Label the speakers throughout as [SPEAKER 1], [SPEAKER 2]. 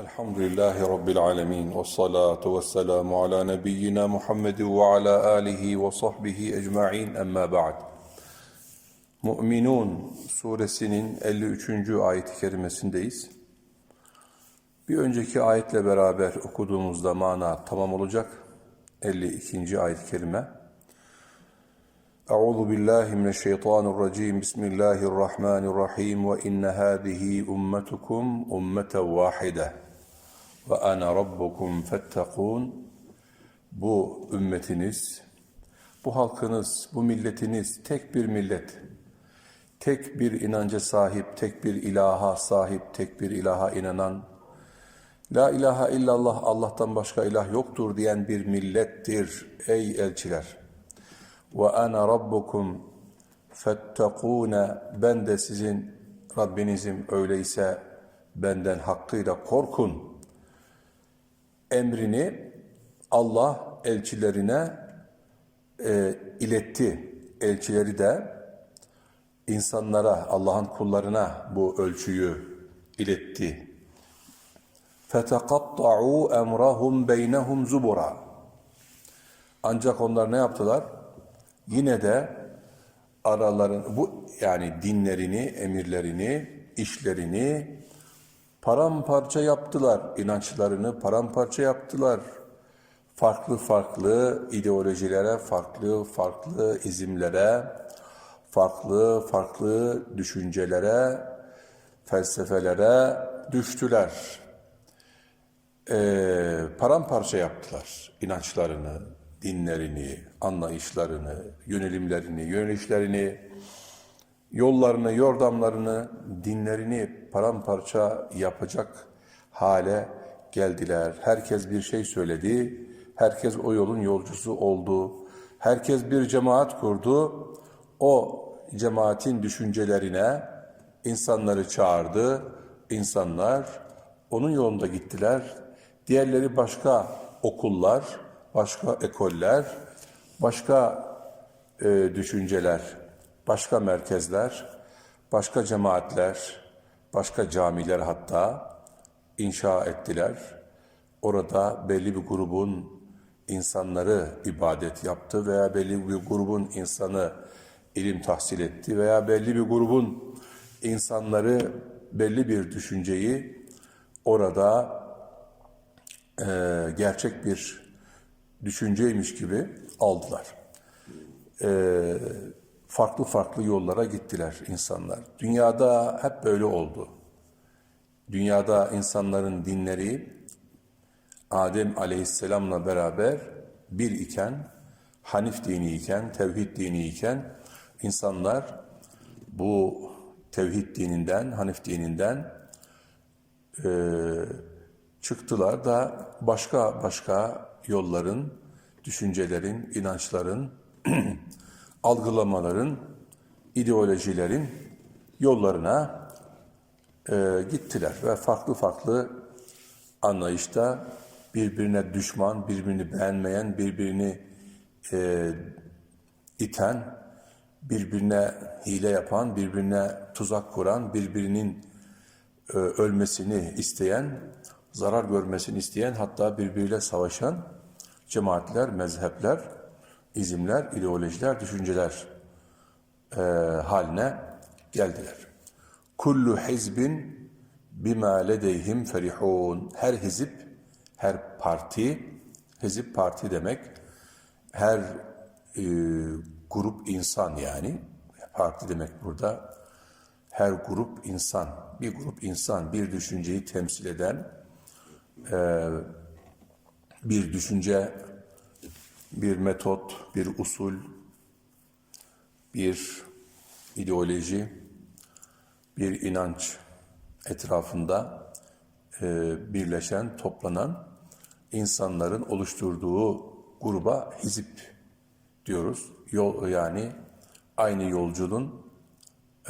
[SPEAKER 1] Elhamdülillahi Rabbil alemin ve salatu ve selamu ala nebiyyina Muhammedin ve ala alihi ve sahbihi ecma'in emma ba'd. Mu'minun suresinin 53. ayet-i kerimesindeyiz. Bir önceki ayetle beraber okuduğumuzda mana tamam olacak. 52. ayet-i kerime. Euzu billahi mineşşeytanirracim. Bismillahirrahmanirrahim. Ve inne hadihi ummetukum ummeten vahide ve ana rabbukum fettekun bu ümmetiniz, bu halkınız, bu milletiniz tek bir millet. Tek bir inanca sahip, tek bir ilaha sahip, tek bir ilaha inanan, La ilahe illallah Allah'tan başka ilah yoktur diyen bir millettir ey elçiler. Ve ana rabbukum fettekûne ben de sizin Rabbinizim öyleyse benden hakkıyla korkun.'' Emrini Allah elçilerine e, iletti. Elçileri de insanlara, Allah'ın kullarına bu ölçüyü iletti. فَتَقَطَّعُوا اَمْرَهُمْ بَيْنَهُمْ زُبُرًا Ancak onlar ne yaptılar? Yine de araların bu yani dinlerini, emirlerini, işlerini paramparça yaptılar. inançlarını paramparça yaptılar. Farklı farklı ideolojilere, farklı farklı izimlere, farklı farklı düşüncelere, felsefelere düştüler. Ee, paramparça yaptılar inançlarını, dinlerini, anlayışlarını, yönelimlerini, yönelişlerini, yollarını, yordamlarını, dinlerini paramparça yapacak hale geldiler. Herkes bir şey söyledi, herkes o yolun yolcusu oldu. Herkes bir cemaat kurdu, o cemaatin düşüncelerine insanları çağırdı, insanlar onun yolunda gittiler. Diğerleri başka okullar, başka ekoller, başka e, düşünceler, başka merkezler, başka cemaatler, başka camiler hatta inşa ettiler. Orada belli bir grubun insanları ibadet yaptı veya belli bir grubun insanı ilim tahsil etti veya belli bir grubun insanları belli bir düşünceyi orada e, gerçek bir düşünceymiş gibi aldılar. E, farklı farklı yollara gittiler insanlar. Dünyada hep böyle oldu. Dünyada insanların dinleri Adem Aleyhisselam'la beraber bir iken, Hanif dini iken, tevhid dini iken insanlar bu tevhid dininden, Hanif dininden e, çıktılar da başka başka yolların, düşüncelerin, inançların, algılamaların, ideolojilerin yollarına e, gittiler ve farklı farklı anlayışta birbirine düşman, birbirini beğenmeyen, birbirini e, iten, birbirine hile yapan, birbirine tuzak kuran, birbirinin e, ölmesini isteyen, zarar görmesini isteyen, hatta birbiriyle savaşan cemaatler, mezhepler, izimler, ideolojiler, düşünceler e, haline geldiler. Kullu hizbin bima ledeyhim ferihun. Her hizip, her parti, hizip parti demek, her e, grup insan yani, parti demek burada, her grup insan, bir grup insan, bir düşünceyi temsil eden, e, bir düşünce, bir metot, bir usul, bir ideoloji, bir inanç etrafında e, birleşen, toplanan insanların oluşturduğu gruba hizip diyoruz. Yol yani aynı yolculuğun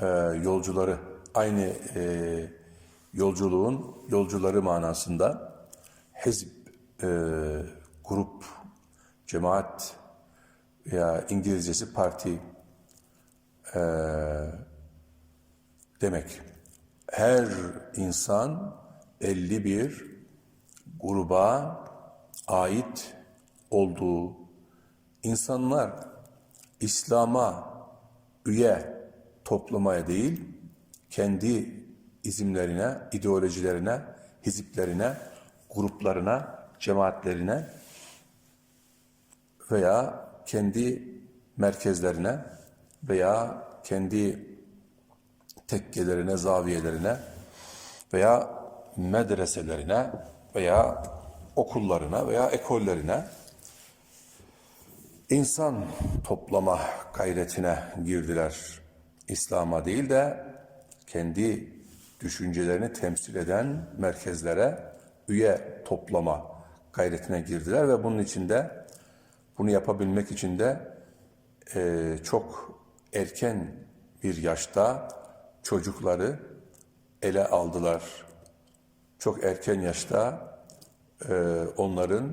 [SPEAKER 1] e, yolcuları, aynı e, yolculuğun yolcuları manasında hizip grup, cemaat veya İngilizcesi parti e, demek. Her insan belli bir gruba ait olduğu insanlar İslam'a üye toplamaya değil, kendi izimlerine, ideolojilerine, hiziplerine, gruplarına, cemaatlerine veya kendi merkezlerine veya kendi tekkelerine, zaviyelerine veya medreselerine veya okullarına veya ekollerine insan toplama gayretine girdiler. İslam'a değil de kendi düşüncelerini temsil eden merkezlere üye toplama gayretine girdiler ve bunun içinde bunu yapabilmek için de e, çok erken bir yaşta çocukları ele aldılar. Çok erken yaşta e, onların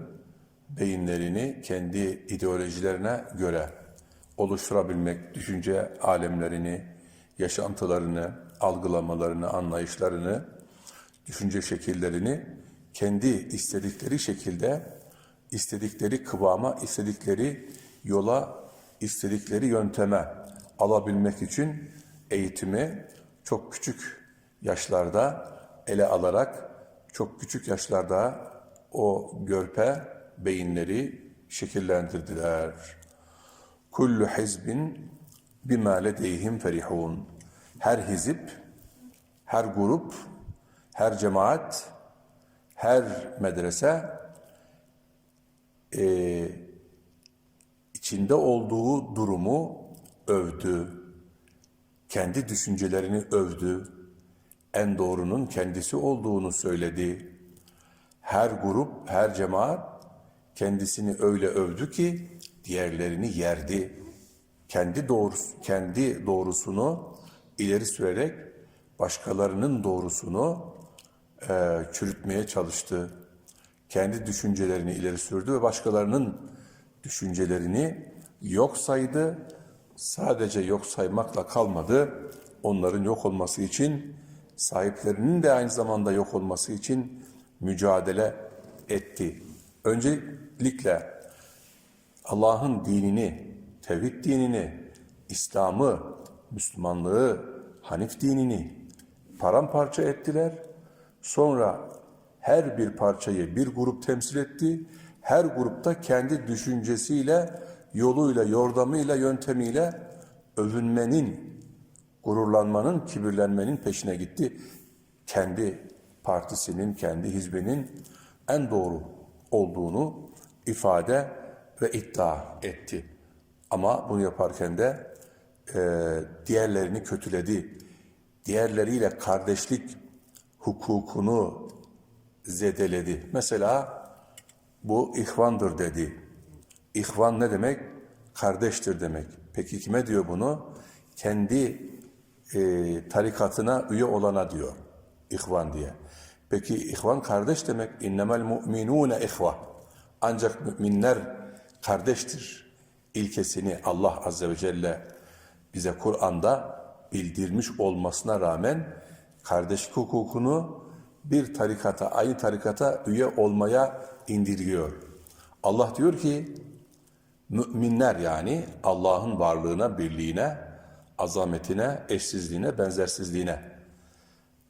[SPEAKER 1] beyinlerini kendi ideolojilerine göre oluşturabilmek, düşünce alemlerini, yaşantılarını, algılamalarını, anlayışlarını, düşünce şekillerini kendi istedikleri şekilde, istedikleri kıvama, istedikleri yola, istedikleri yönteme alabilmek için eğitimi çok küçük yaşlarda ele alarak çok küçük yaşlarda o görpe beyinleri şekillendirdiler. Kullu hizbin bima ledeyhim ferihun. Her hizip, her grup, her cemaat, her medrese e, içinde olduğu durumu övdü. Kendi düşüncelerini övdü. En doğrunun kendisi olduğunu söyledi. Her grup, her cemaat kendisini öyle övdü ki diğerlerini yerdi. Kendi doğrusu, kendi doğrusunu ileri sürerek başkalarının doğrusunu e, çürütmeye çalıştı. Kendi düşüncelerini ileri sürdü ve başkalarının düşüncelerini yok saydı. Sadece yok saymakla kalmadı. Onların yok olması için sahiplerinin de aynı zamanda yok olması için mücadele etti. Öncelikle Allah'ın dinini, tevhid dinini, İslam'ı, Müslümanlığı, Hanif dinini paramparça ettiler. Sonra her bir parçayı bir grup temsil etti. Her grupta kendi düşüncesiyle, yoluyla, yordamıyla, yöntemiyle övünmenin, gururlanmanın, kibirlenmenin peşine gitti. Kendi partisinin, kendi hizbinin en doğru olduğunu ifade ve iddia etti. Ama bunu yaparken de e, diğerlerini kötüledi. Diğerleriyle kardeşlik hukukunu zedeledi. Mesela bu ihvandır dedi. İhvan ne demek? Kardeştir demek. Peki kime diyor bunu? Kendi e, tarikatına üye olana diyor. İhvan diye. Peki ihvan kardeş demek. İnnemel mu'minune ihva. Ancak müminler kardeştir. İlkesini Allah Azze ve Celle bize Kur'an'da bildirmiş olmasına rağmen kardeşlik hukukunu bir tarikata, aynı tarikata üye olmaya indirgiyor. Allah diyor ki müminler yani Allah'ın varlığına, birliğine, azametine, eşsizliğine, benzersizliğine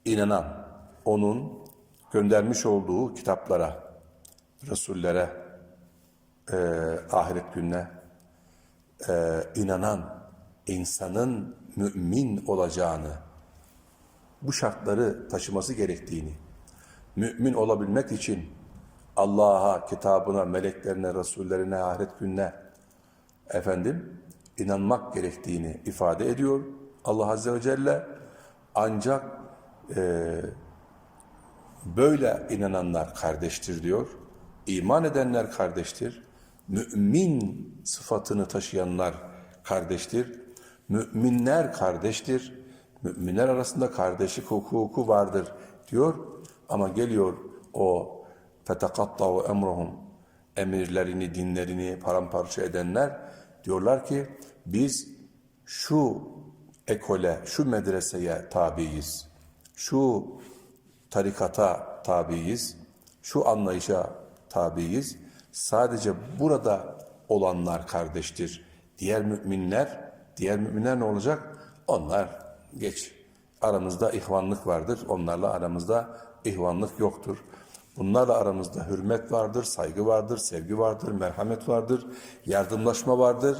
[SPEAKER 1] inanan, onun göndermiş olduğu kitaplara, Resullere, e, ahiret gününe e, inanan insanın mümin olacağını, bu şartları taşıması gerektiğini, mümin olabilmek için Allah'a, kitabına, meleklerine, Resullerine, ahiret gününe efendim inanmak gerektiğini ifade ediyor. Allah Azze ve Celle ancak e, böyle inananlar kardeştir diyor. İman edenler kardeştir. Mümin sıfatını taşıyanlar kardeştir. Müminler kardeştir. Müminler arasında kardeşlik hukuku vardır diyor. Ama geliyor o fetekattav emruhum emirlerini, dinlerini paramparça edenler diyorlar ki biz şu ekole, şu medreseye tabiiz. Şu tarikata tabiiz. şu anlayışa tabiiz. Sadece burada olanlar kardeştir. Diğer müminler, diğer müminler ne olacak? Onlar geç. Aramızda ihvanlık vardır. Onlarla aramızda ihvanlık yoktur. Bunlarla aramızda hürmet vardır, saygı vardır, sevgi vardır, merhamet vardır, yardımlaşma vardır.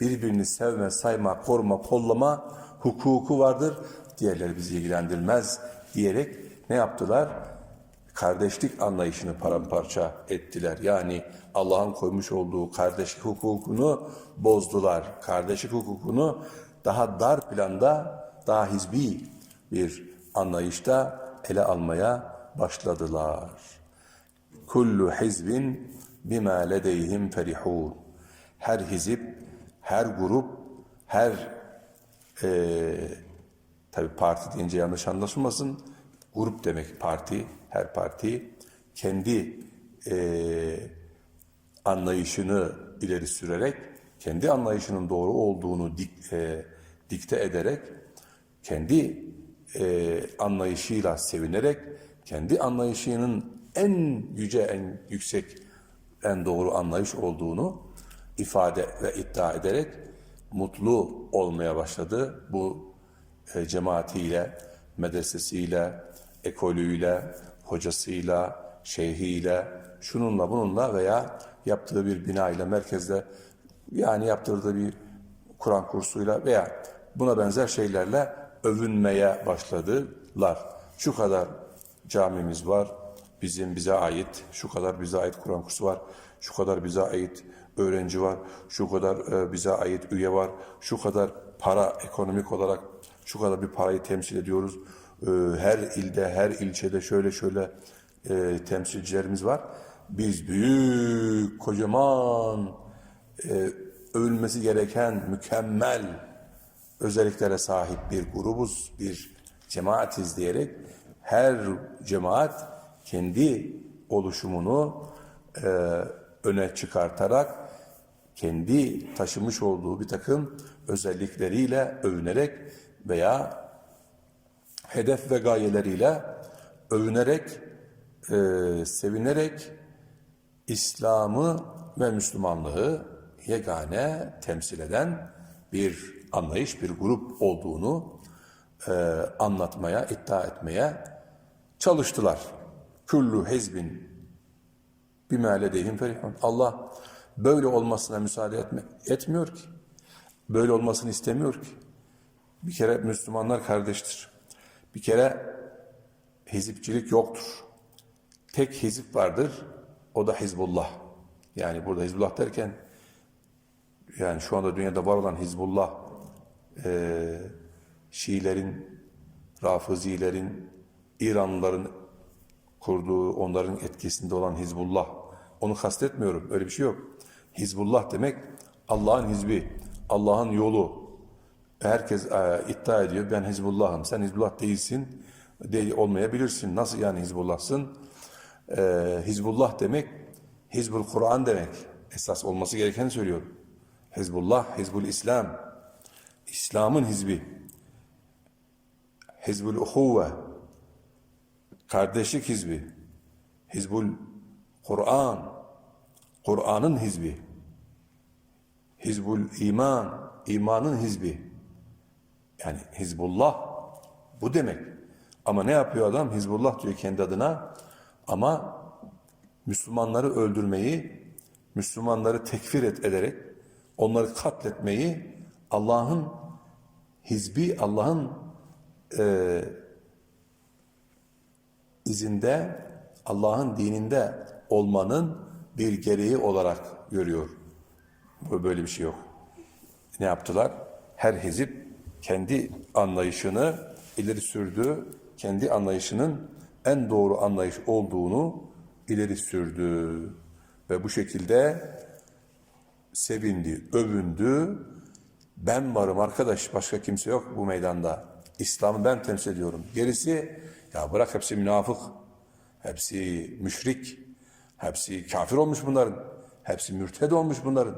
[SPEAKER 1] Birbirini sevme, sayma, koruma, kollama hukuku vardır. Diğerleri bizi ilgilendirmez diyerek ne yaptılar? Kardeşlik anlayışını paramparça ettiler. Yani Allah'ın koymuş olduğu kardeşlik hukukunu bozdular. Kardeşlik hukukunu daha dar planda, daha hizbi bir anlayışta ele almaya başladılar. Kullu hizbin bima ledeyhim ferihun. Her hizip, her grup, her eee tabi parti deyince yanlış anlaşılmasın. Grup demek parti, her parti kendi eee, anlayışını ileri sürerek, kendi anlayışının doğru olduğunu dik, eee, dikte ederek, kendi eee, anlayışıyla sevinerek, kendi anlayışının en yüce, en yüksek, en doğru anlayış olduğunu ifade ve iddia ederek mutlu olmaya başladı. Bu e, cemaatiyle, medresesiyle, ekolüyle, hocasıyla, şeyhiyle, şununla bununla veya yaptığı bir binayla, merkezde yani yaptırdığı bir Kur'an kursuyla veya buna benzer şeylerle övünmeye başladılar. Şu kadar camimiz var, bizim bize ait, şu kadar bize ait Kur'an kursu var, şu kadar bize ait öğrenci var, şu kadar e, bize ait üye var, şu kadar para ekonomik olarak şu kadar bir parayı temsil ediyoruz. E, her ilde, her ilçede şöyle şöyle e, temsilcilerimiz var. Biz büyük, kocaman, övülmesi gereken mükemmel özelliklere sahip bir grubuz, bir cemaatiz diyerek her cemaat kendi oluşumunu e, öne çıkartarak kendi taşımış olduğu bir takım özellikleriyle övünerek veya hedef ve gayeleriyle övünerek, e, sevinerek İslam'ı ve Müslümanlığı yegane temsil eden bir anlayış, bir grup olduğunu e, anlatmaya, iddia etmeye çalıştılar. Kullu hezbin bima ledeyhim ferihun. Allah böyle olmasına müsaade etme, etmiyor ki. Böyle olmasını istemiyor ki. Bir kere Müslümanlar kardeştir. Bir kere hizipçilik yoktur. Tek hizip vardır. O da Hizbullah. Yani burada Hizbullah derken yani şu anda dünyada var olan Hizbullah eee Şiilerin, Rafizilerin, İranlıların kurduğu, onların etkisinde olan Hizbullah. Onu kastetmiyorum. Öyle bir şey yok. Hizbullah demek Allah'ın hizbi, Allah'ın yolu. Herkes e, iddia ediyor ben Hizbullah'ım. Sen Hizbullah değilsin. Değil, olmayabilirsin. Nasıl yani Hizbullah'sın? E, Hizbullah demek Hizbul Kur'an demek. Esas olması gerekeni söylüyorum. Hizbullah, Hizbul İslam. İslam'ın hizbi. Hizbul Uhuve. Kardeşlik hizbi. Hizbul Kur'an. Kur'an'ın hizbi. Hizbul iman. imanın hizbi. Yani Hizbullah bu demek. Ama ne yapıyor adam? Hizbullah diyor kendi adına. Ama Müslümanları öldürmeyi, Müslümanları tekfir et ederek, onları katletmeyi Allah'ın hizbi, Allah'ın e, izinde, Allah'ın dininde olmanın bir gereği olarak görüyor. Böyle bir şey yok. Ne yaptılar? Her hizip kendi anlayışını ileri sürdü. Kendi anlayışının en doğru anlayış olduğunu ileri sürdü. Ve bu şekilde sevindi, övündü. Ben varım arkadaş, başka kimse yok bu meydanda. İslam'ı ben temsil ediyorum. Gerisi, ya bırak hepsi münafık, hepsi müşrik, hepsi kafir olmuş bunların, hepsi mürted olmuş bunların.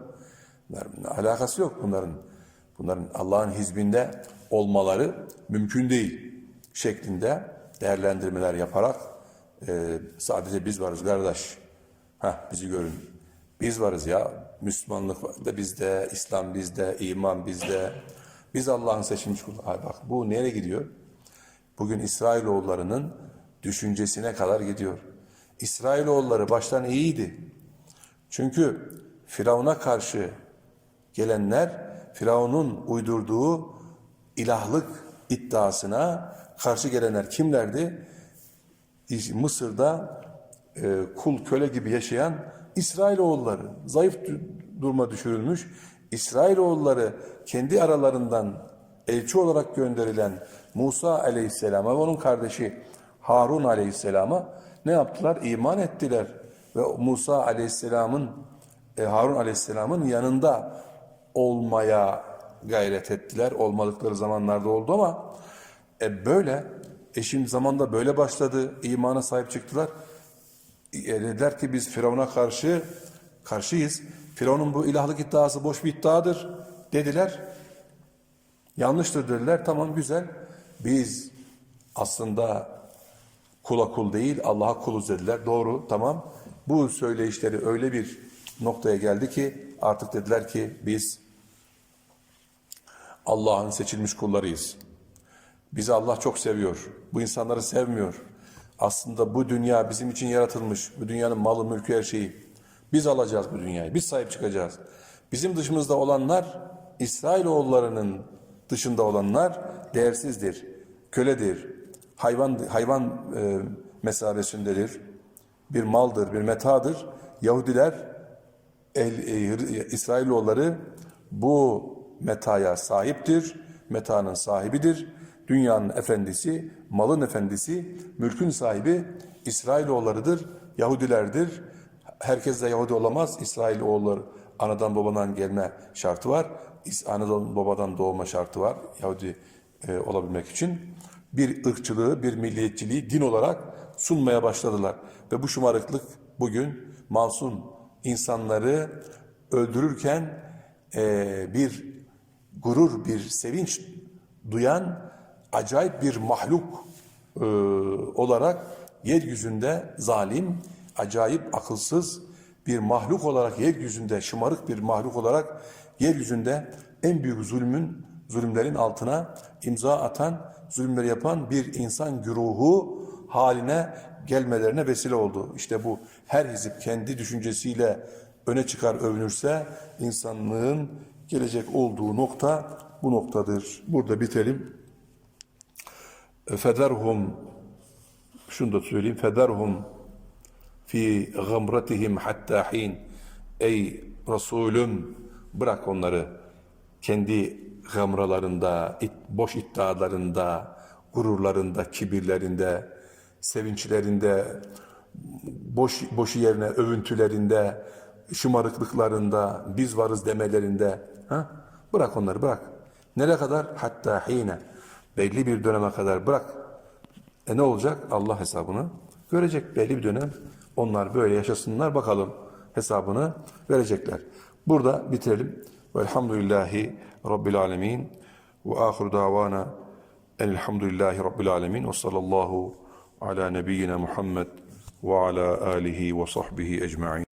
[SPEAKER 1] Bunların alakası yok bunların. Bunların Allah'ın hizbinde olmaları mümkün değil şeklinde değerlendirmeler yaparak e, sadece biz varız kardeş. Heh, bizi görün. Biz varız ya. Müslümanlık da bizde, İslam bizde, iman bizde. Biz Allah'ın seçilmiş kulu. Ay bak bu nereye gidiyor? Bugün İsrailoğullarının düşüncesine kadar gidiyor. İsrailoğulları baştan iyiydi. Çünkü Firavun'a karşı gelenler Firavun'un uydurduğu ilahlık iddiasına karşı gelenler kimlerdi? Mısır'da e, kul köle gibi yaşayan İsrailoğulları, zayıf duruma düşürülmüş İsrailoğulları kendi aralarından elçi olarak gönderilen Musa aleyhisselama ve onun kardeşi Harun aleyhisselama ne yaptılar? İman ettiler. Ve Musa aleyhisselamın e, Harun aleyhisselamın yanında olmaya gayret ettiler. Olmadıkları zamanlarda oldu ama e, böyle e şimdi zamanda böyle başladı. İmana sahip çıktılar. E, dediler ki biz Firavun'a karşı karşıyız. Firavun'un bu ilahlık iddiası boş bir iddiadır dediler. Yanlıştır dediler. Tamam güzel. Biz aslında kula kul değil Allah'a kuluz dediler. Doğru tamam. Bu söyleyişleri öyle bir noktaya geldi ki artık dediler ki biz Allah'ın seçilmiş kullarıyız. Bizi Allah çok seviyor. Bu insanları sevmiyor. Aslında bu dünya bizim için yaratılmış. Bu dünyanın malı, mülkü, her şeyi. Biz alacağız bu dünyayı. Biz sahip çıkacağız. Bizim dışımızda olanlar, İsrailoğullarının dışında olanlar değersizdir. Köledir. Hayvan hayvan e, mesabesindedir. Bir maldır, bir metadır. Yahudiler El, e, İsrailoğulları bu metaya sahiptir. Metanın sahibidir. Dünyanın efendisi, malın efendisi, mülkün sahibi İsrailoğullarıdır, Yahudilerdir. Herkes de Yahudi olamaz. İsrailoğulları anadan babadan gelme şartı var. Anadan babadan doğma şartı var Yahudi e, olabilmek için. Bir ırkçılığı, bir milliyetçiliği din olarak sunmaya başladılar. Ve bu şımarıklık bugün masum insanları öldürürken e, bir gurur, bir sevinç duyan acayip bir mahluk e, olarak yeryüzünde zalim, acayip akılsız bir mahluk olarak yeryüzünde, şımarık bir mahluk olarak yeryüzünde en büyük zulmün, zulümlerin altına imza atan, zulümleri yapan bir insan güruhu haline gelmelerine vesile oldu. İşte bu her hizip kendi düşüncesiyle öne çıkar övünürse insanlığın gelecek olduğu nokta bu noktadır. Burada bitelim. Federhum şunu da söyleyeyim. Federhum fi gamratihim hatta hin. Ey Resulüm bırak onları kendi gamralarında, boş iddialarında, gururlarında, kibirlerinde, sevinçlerinde, boş boşu yerine övüntülerinde, şımarıklıklarında, biz varız demelerinde. Ha? Bırak onları bırak. Nereye kadar? Hatta hine. Belli bir döneme kadar bırak. E ne olacak? Allah hesabını görecek. Belli bir dönem onlar böyle yaşasınlar bakalım hesabını verecekler. Burada bitirelim. Velhamdülillahi Rabbil alemin. Ve ahiru davana elhamdülillahi Rabbil alemin. Ve sallallahu ala nebiyyina Muhammed ve ala alihi ve sahbihi ecma'in.